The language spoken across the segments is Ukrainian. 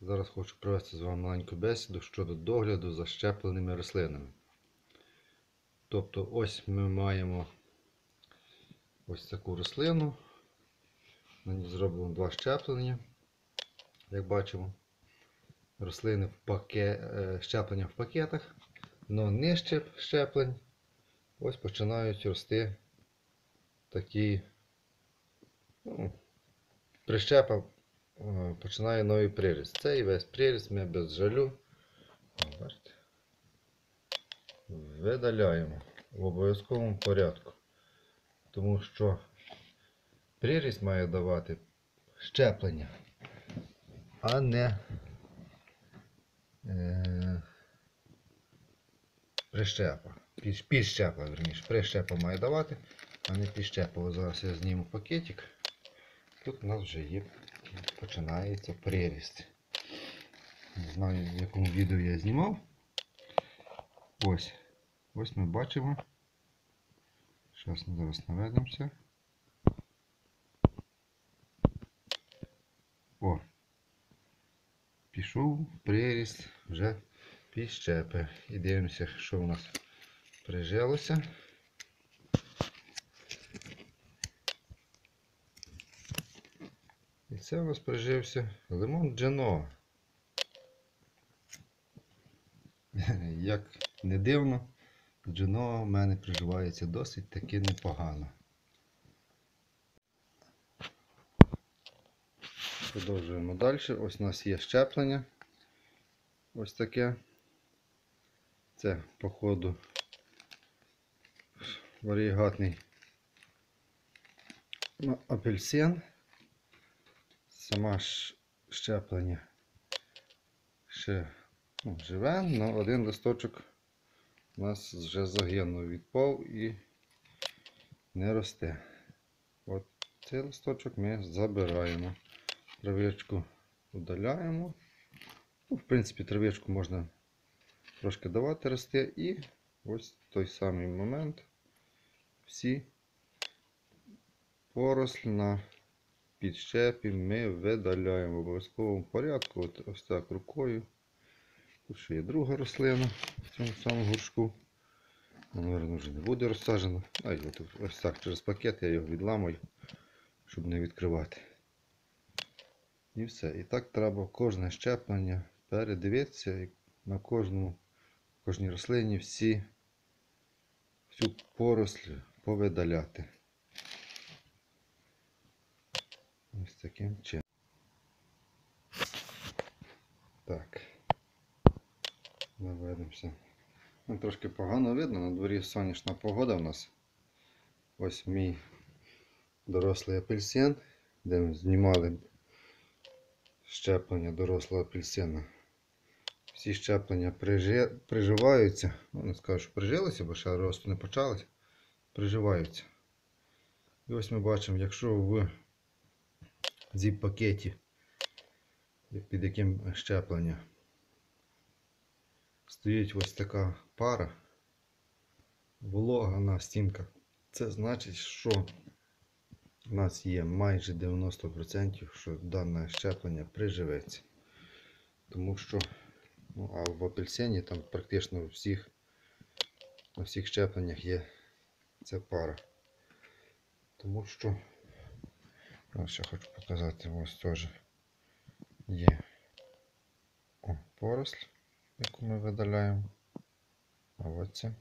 Зараз хочу провести з вами маленьку бесіду щодо догляду за щепленими рослинами. Тобто ось ми маємо ось таку рослину. На ній зроблено два щеплення. Як бачимо, рослини в паке... е, щеплення в пакетах, але нижче щеплень ось починають рости такі ну, прищепа починає новий приріст. Цей весь приріст ми без жалю видаляємо в обов'язковому порядку. Тому що приріст має давати щеплення, а не е, прищепа. Підщепа, верніше. Прищепа має давати, а не підщепа. Ось Зараз я зніму пакетик. Тут у нас вже є, починається приріст. Не знаю, в якому відео я знімав. Ось. Ось ми бачимо. Зараз ми зараз наведемося. О. Пішов приріст вже підщепи. І дивимося, що у нас прижилося. Це у нас прижився лимон Джено. Як не дивно, Джено в мене приживається досить таки непогано. Продовжуємо далі. Ось у нас є щеплення. Ось таке. Це, походу, варігатний апельсин. Сама щеплення ще ну, живе, але один листочок у нас вже загинув, відпав і не росте. От цей листочок ми забираємо. Травичку удаляємо. Ну, в принципі, травичку можна трошки давати рости і ось той самий момент всі поросль на підщепі ми видаляємо в обов'язковому порядку. От, ось так рукою. Тут ще є друга рослина в цьому самому горшку. Наверно, вже не буде розсаджена. А й от ось так через пакет я його відламую, щоб не відкривати. І все. І так треба кожне щеплення передивитися і на кожному, кожній рослині всі, всю поросль повидаляти. Ось таким чином. Так. Наведемося. Ну, трошки погано видно, на дворі сонячна погода у нас. Ось мій дорослий апельсин, де ми знімали щеплення дорослого апельсина. Всі щеплення прижи... приживаються. Ну, не скажу, що прижилися, бо ще росту не почалось. Приживаються. І ось ми бачимо, якщо в зіп пакеті, під яким щеплення, стоїть ось така пара, волога на стінках. Це значить, що у нас є майже 90%, що дане щеплення приживеться. Тому що ну, а в апельсині там практично всіх, на всіх щепленнях є ця пара. Тому що Ось ще хочу показати, ось теж є О, поросль, яку ми видаляємо. А ось це.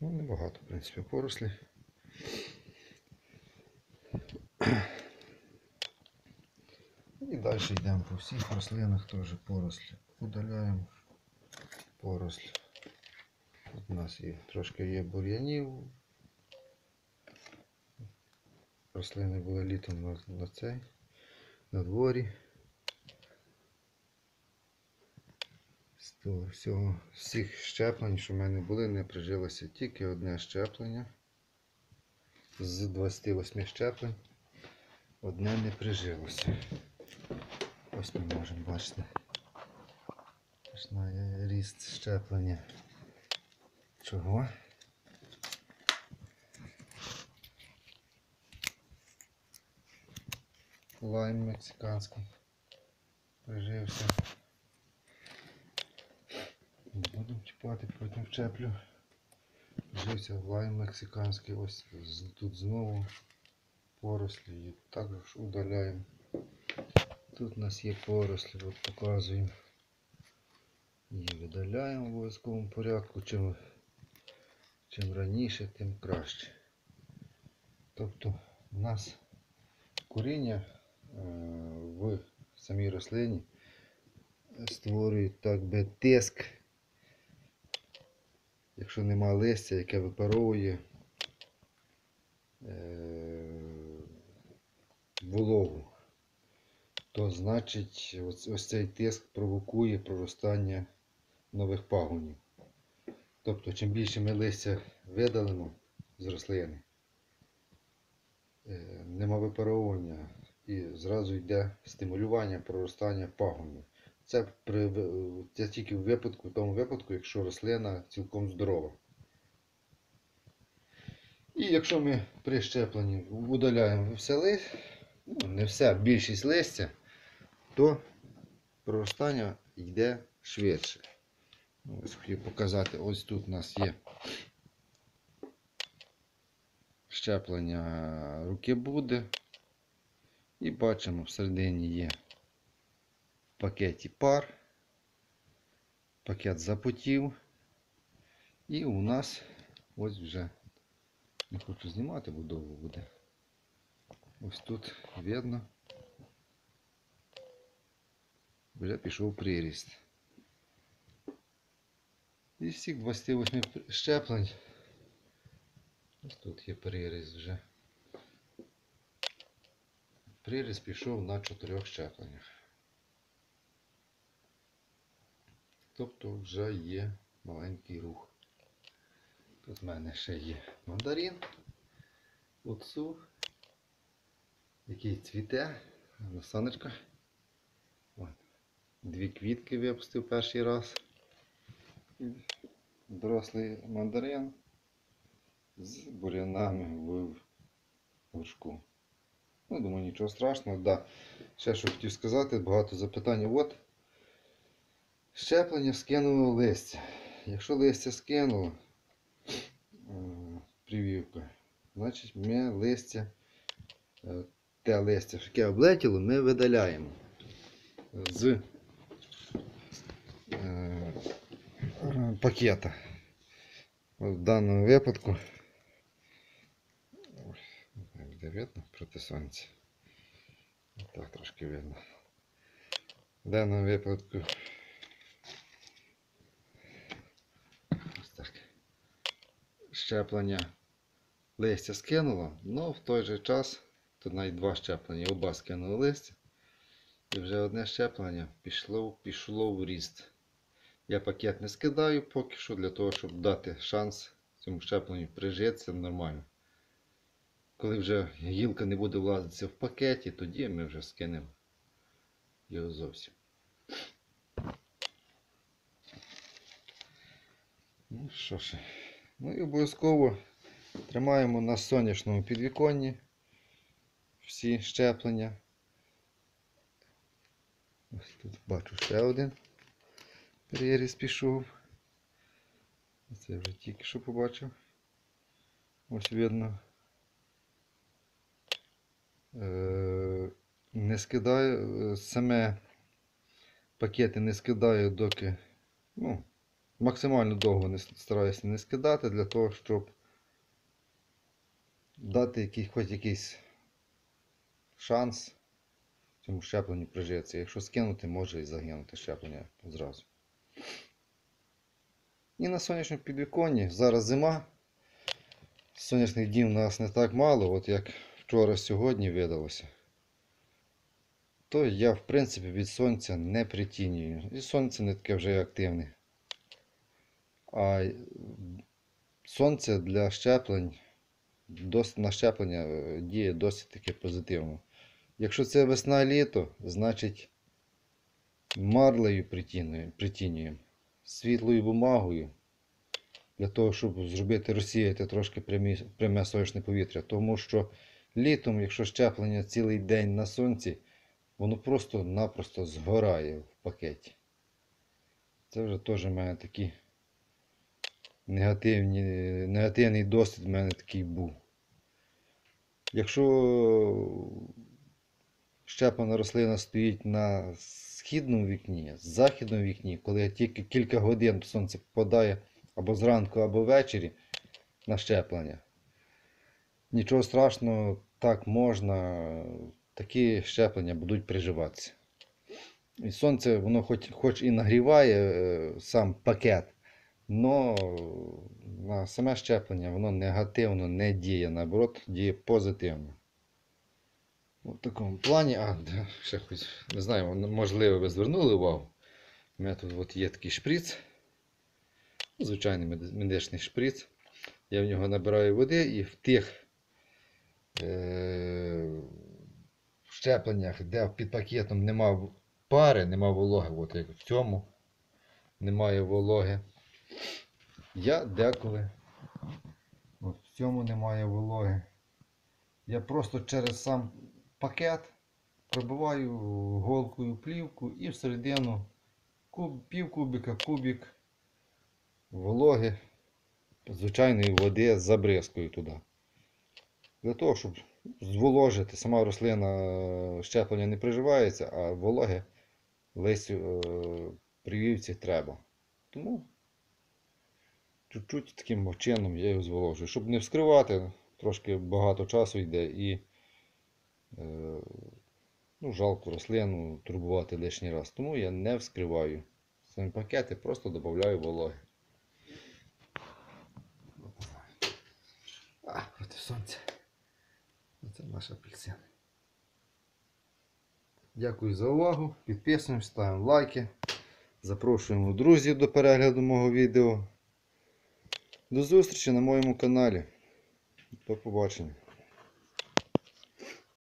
Ну, небагато, в принципі, порослі. І далі йдемо по всіх рослинах, теж порослі. Удаляємо поросль. Тут у нас є трошки є бур'янів. Рослини були літом на, на цей, на дворі. З того всього, всіх щеплень, що в мене були, не прижилося тільки одне щеплення. З 28 щеплень одне не прижилося. Ось ми можемо бачити. Починає ріст щеплення. Чого? Лайм мексиканський. Прижився. Буду чіпати, потім вчеплю. Прижився лайм мексиканський, ось тут знову порослі і також удаляємо. Тут у нас є порослі, от показуємо. Її видаляємо в обов'язковому порядку. Чим, чим раніше, тим краще. Тобто у нас коріння е, в самій рослині створює так би тиск, якщо нема листя, яке випаровує е, вологу, то значить ось, ось цей тиск провокує проростання нових пагонів. Тобто, чим більше ми листя видалимо з рослини, е, нема випаровування і зразу йде стимулювання проростання пагонів. Це, при, це тільки в випадку, в тому випадку, якщо рослина цілком здорова. І якщо ми при щепленні удаляємо все листя, ну, не все, більшість листя, то проростання йде швидше. Ну, Ось хотів показати, ось тут у нас є щеплення руки буде. І бачимо, всередині є в пакеті пар, пакет запотів. І у нас ось вже не хочу знімати, бо довго буде. Ось тут видно. Вже пішов приріст. Із всіх 28 щеплень. Ось тут є приріст вже. Приріст пішов на чотирьох щепленнях. Тобто вже є маленький рух. Тут в мене ще є мандарин, оцу, який цвіте, сонечко. Дві квітки випустив перший раз. Дорослий мандарин з бурянами в горшку. Ну, думаю, нічого страшного. Да. Ще що хотів сказати, багато запитань. От щеплення скинуло листя. Якщо листя скинуло, е, прививка, значить ми листя, е, те листя, яке облетіло, ми видаляємо з е, пакета. В даному випадку не видно проти сонця. Так трошки видно. В даному випадку ось так. Щеплення листя скинуло, але в той же час тут навіть два щеплення, оба скинули листя. І вже одне щеплення пішло, пішло в ріст. Я пакет не скидаю поки що для того, щоб дати шанс цьому щепленню прижитися нормально. Коли вже гілка не буде влазитися в пакеті, тоді ми вже скинемо його зовсім. Ну що ж, ну і обов'язково тримаємо на сонячному підвіконні всі щеплення. Ось тут бачу ще один переріз пішов. Це вже тільки що побачив. Ось видно. Е, Не скидаю, е, саме пакети не скидаю, доки ну, максимально довго не стараюся не скидати для того, щоб дати який, хоч якийсь шанс цьому щепленню прижитися. Якщо скинути, може і загинути щеплення зразу. І на сонячному підвіконні зараз зима. Сонячних днів у нас не так мало, от як вчора сьогодні видалося. То я, в принципі, від сонця не притінюю. І сонце не таке вже активне. А сонце для щеплень, на щеплення е, діє досить таки позитивно. Якщо це весна-літо, значить марлею притінюємо світлою бумагою для того, щоб зробити розсіяти трошки прямі, пряме сонячне повітря. Тому що літом, якщо щеплення цілий день на сонці, воно просто-напросто згорає в пакеті. Це вже теж в мене негативні, негативний досвід в мене такий був. Якщо щеплена рослина стоїть на східному вікні, західному вікні, коли тільки кілька годин сонце попадає або зранку, або ввечері на щеплення, нічого страшного, так можна, такі щеплення будуть приживатися. І сонце, воно хоч, хоч і нагріває е, сам пакет, але на саме щеплення воно негативно не діє, наоборот, діє позитивно. В такому плані, а, ще хоч, не знаю, можливо, ви звернули увагу. У мене тут от є такий шприц, звичайний медичний шприц. Я в нього набираю води і в тих е- щепленнях, де під пакетом нема пари, нема вологи, от як в цьому немає вологи. Я деколи от в цьому немає вологи. Я просто через сам пакет пробиваю голкою плівку і всередину куб, пів кубика, кубик вологи звичайної води забризкою туди. Для того, щоб зволожити, сама рослина е, щеплення не приживається, а вологи листю е, прививці треба. Тому чуть-чуть таким чином я його зволожую. Щоб не вскривати, трошки багато часу йде і е, ну, жалко рослину турбувати лишній раз. Тому я не вскриваю самі пакети, просто додаю вологи. А, проти сонця. Це наш апельсин. Дякую за увагу. Підписуємось, ставимо лайки. Запрошуємо друзів до перегляду мого відео. До зустрічі на моєму каналі. До побачення.